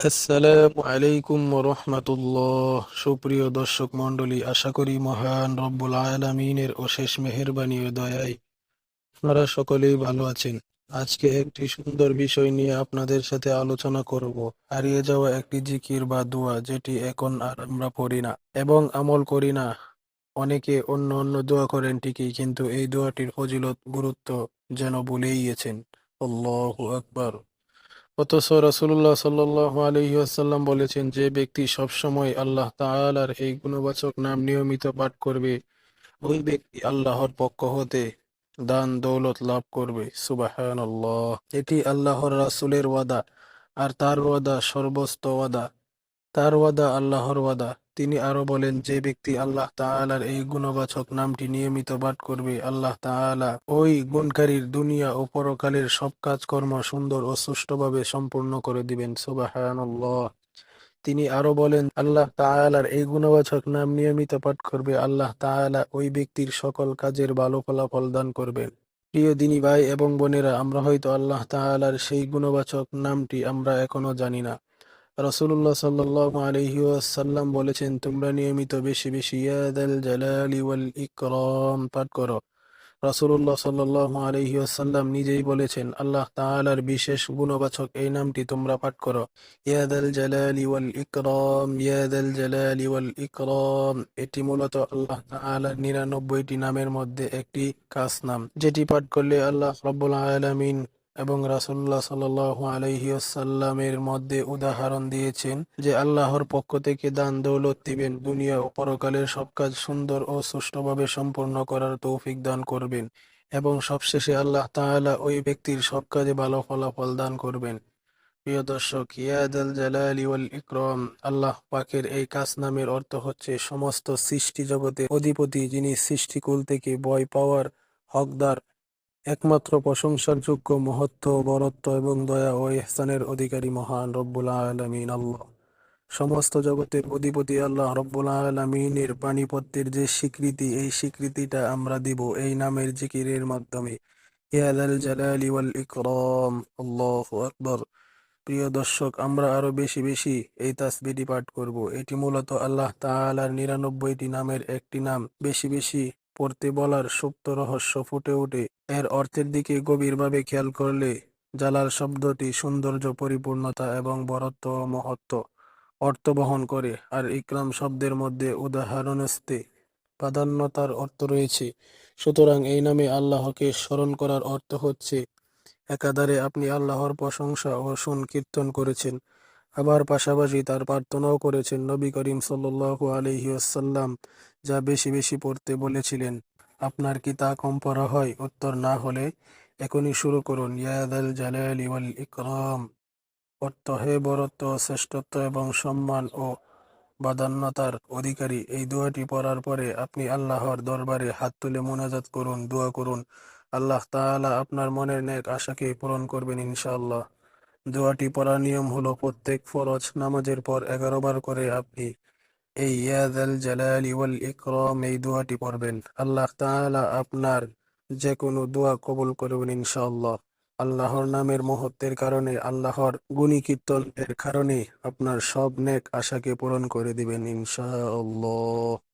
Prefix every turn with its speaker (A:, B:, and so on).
A: আসসালামু আলাইকুম রহমতুল্লাহ সুপ্রিয় দর্শক মণ্ডলী, আশা করি মহান রব্বুল আলামিনের অশেষ মেহেরবানি ও দয়ায় আপনারা সকলেই ভালো আছেন। আজকে একটি সুন্দর বিষয় নিয়ে আপনাদের সাথে আলোচনা করব। হারিয়ে যাওয়া একটি জিকির বা দোয়া, যেটি এখন আর আমরা পড়ি না এবং আমল করি না। অনেকে অন্য অন্য দোয়া করেন ঠিকই, কিন্তু এই দোয়াটির ফজিলত, গুরুত্ব যেন ভুলেই গেছেন। আল্লাহু আকবার। অথচ রসুল্লাহ সাল্লাল্লাহু আলহি আসাল্লাম বলেছেন যে ব্যক্তি সবসময় আল্লাহ তালার এই গুণবাচক নাম নিয়মিত পাঠ করবে। ওই ব্যক্তি আল্লাহর পক্ষ হতে দান দৌলত লাভ করবে। সুবহানাল্লাহ। এটি আল্লাহর রাসুলের ওয়াদা। আর তার ওয়াদা সর্বস্ত ওয়াদা। তার ওয়াদা আল্লাহর ওয়াদা। তিনি আরও বলেন, যে ব্যক্তি আল্লাহ তাআলার এই গুণবাচক নামটি নিয়মিত পাঠ করবে, আল্লাহ তাআলা ওই গুণকারীর দুনিয়া ও পরকালের সব কাজকর্ম সুন্দর ও সুষ্ঠুভাবে সম্পূর্ণ করে দিবেন। সুবহানাল্লাহ। তিনি আরও বলেন, আল্লাহ তাআলার এই গুণবাচক নাম নিয়মিত পাঠ করবে, আল্লাহ তাআলা ওই ব্যক্তির সকল কাজের ভালো ফলাফল দান করবেন প্রিয় দিনী ভাই এবং বোনেরা, আমরা হয়তো আল্লাহ তাআলার সেই গুণবাচক নামটি আমরা এখনও জানি না। রাসূলুল্লাহ সাল্লাল্লাহু আলাইহি ওয়াসাল্লাম বলেছেন, তোমরা নিয়মিত বেশি বেশি ইয়া দাল জালালি ওয়াল ইকরাম পাঠ করো। রাসূলুল্লাহ সাল্লাল্লাহু আলাইহি ওয়াসাল্লাম নিজেই বলেছেন, আল্লাহ তাআলার বিশেষ গুণবাচক এই নামটি তোমরা পাঠ করো। ইয়া দাল জালালি ওয়াল ইকরাম ইয়া দাল জালালি ওয়াল ইকরাম, এটি মূলত আল্লাহ তাআলার নিরানব্বইটি নামের মধ্যে একটি খাস নাম, যেটি পাঠ করলে আল্লাহ রাব্বুল আলামিন এবং রাসূলুল্লাহ সাল্লাল্লাহু আলাইহি ওয়াসাল্লামের মধ্যে উদাহরণ দিয়েছেন যে আল্লাহর পক্ষ থেকে দান দৌলত দিবেন, দুনিয়া ও পরকালের সব কাজ সুন্দর ও সুষ্ঠুভাবে সম্পন্ন করার তৌফিক দান করবেন এবং সবশেষে আল্লাহ তাআলা ওই ব্যক্তির সব কাজে ভালো ফলাফল দান করবেন। প্রিয় দর্শক ইয়াদাল জালালি ওয়াল ইকরাম, আল্লাহ পাকের এই কাজ নামের অর্থ হচ্ছে সমস্ত সৃষ্টি জগতের অধিপতি যিনি সৃষ্টিকুল থেকে বয় পাওয়ার হকদার একমাত্র প্রশংসার যোগ্য মহত্ব, বরত্ব এবং দয়া ও ইহসানের অধিকারী মহান রব্বুল আলামিন আল্লাহ। সমস্ত জগতের অধিপতি আল্লাহ রব্বুল আলামিনের পানিপত্যের যে স্বীকৃতি, এই স্বীকৃতিটা আমরা দিব এই নামের জিকিরের মাধ্যমে। ইয়া যাল জালালি ওয়াল প্রিয় দর্শক, আমরা আরও বেশি বেশি এই তাসবিহটি পাঠ করব। এটি মূলত আল্লাহ তাআলার নিরানব্বইটি নামের একটি নাম। বেশি বেশি পড়তে বলার সুপ্ত রহস্য ফুটে ওঠে। এর অর্থের দিকে গভীরভাবে খেয়াল করলে জালাল শব্দটি সৌন্দর্য, পরিপূর্ণতা এবং বরত্ব ও মহত্ব অর্থ বহন করে। আর ইকরাম শব্দের মধ্যে উদাহরণস্তে প্রাধান্যতার অর্থ রয়েছে। সুতরাং এই নামে আল্লাহকে স্মরণ করার অর্থ হচ্ছে, একাধারে আপনি আল্লাহর প্রশংসা ও সংকীর্তন করেছেন। আবার পাশাপাশি তার প্রার্থনাও করেছেন নবী করিম সাল্লাল্লাহু আলাইহি ওয়াসাল্লাম, যা বেশি বেশি পড়তে বলেছিলেন। আপনার কি তা কম পড়া হয়? উত্তর, না হলে এখনই শুরু করুন। ইয়া দাল জালালি ওয়াল ইকরাম। অর্থ, হে বরত্ব, শ্রেষ্ঠত্ব এবং সম্মান ও বাদান্যতার অধিকারী। এই দোয়াটি পড়ার পরে আপনি আল্লাহর দরবারে হাত তুলে মোনাজাত করুন, দোয়া করুন। আল্লাহ তাআলা আপনার মনের নেক আশাকে পূরণ করবেন ইনশাআল্লাহ। দোয়াটি পড়ার নিয়ম হলো প্রত্যেক ফরজ নামাজের পর এগারো বার করে আপনি এই ইয়া যাল জালালি ওয়াল ইকরাম এই দোয়াটি পড়বেন। আল্লাহ তাআলা আপনার যে কোনো দোয়া কবুল করবেন ইনশাআল্লাহ। আল্লাহর নামের মহত্বের কারণে, আল্লাহর গুণী কীর্তনের কারণে আপনার সব নেক আশাকে পূরণ করে দিবেন ইনশাআল্লাহ।